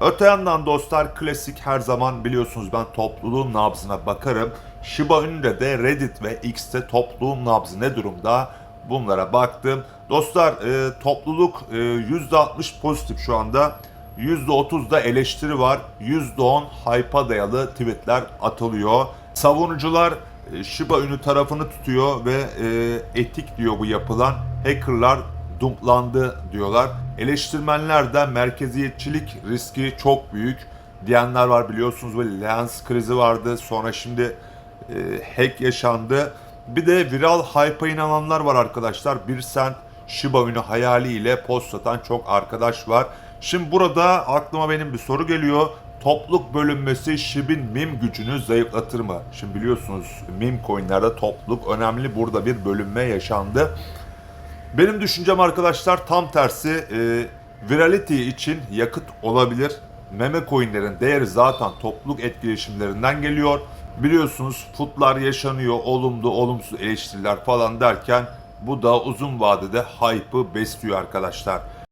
Öte yandan dostlar klasik her zaman biliyorsunuz ben topluluğun nabzına bakarım. Shiba Inu'da de Reddit ve X'te topluluğun nabzı ne durumda? Bunlara baktım. Dostlar e, topluluk e, %60 pozitif şu anda. %30 da eleştiri var. %10 hype'a dayalı tweetler atılıyor. Savunucular e, Shiba Inu tarafını tutuyor ve e, etik diyor bu yapılan. Hackerlar dumplandı diyorlar. Eleştirmenler de merkeziyetçilik riski çok büyük diyenler var biliyorsunuz böyle lens krizi vardı sonra şimdi e, hack yaşandı. Bir de viral hype'a inananlar var arkadaşlar. Bir sent Shiba Inu hayaliyle post atan çok arkadaş var. Şimdi burada aklıma benim bir soru geliyor. Topluluk bölünmesi Shib'in meme gücünü zayıflatır mı? Şimdi biliyorsunuz meme coinlerde topluluk önemli. Burada bir bölünme yaşandı. Benim düşüncem arkadaşlar tam tersi e, virality için yakıt olabilir. Meme coinlerin değeri zaten topluluk etkileşimlerinden geliyor. Biliyorsunuz futlar yaşanıyor, olumlu olumsuz eleştiriler falan derken bu da uzun vadede hype'ı besliyor arkadaşlar.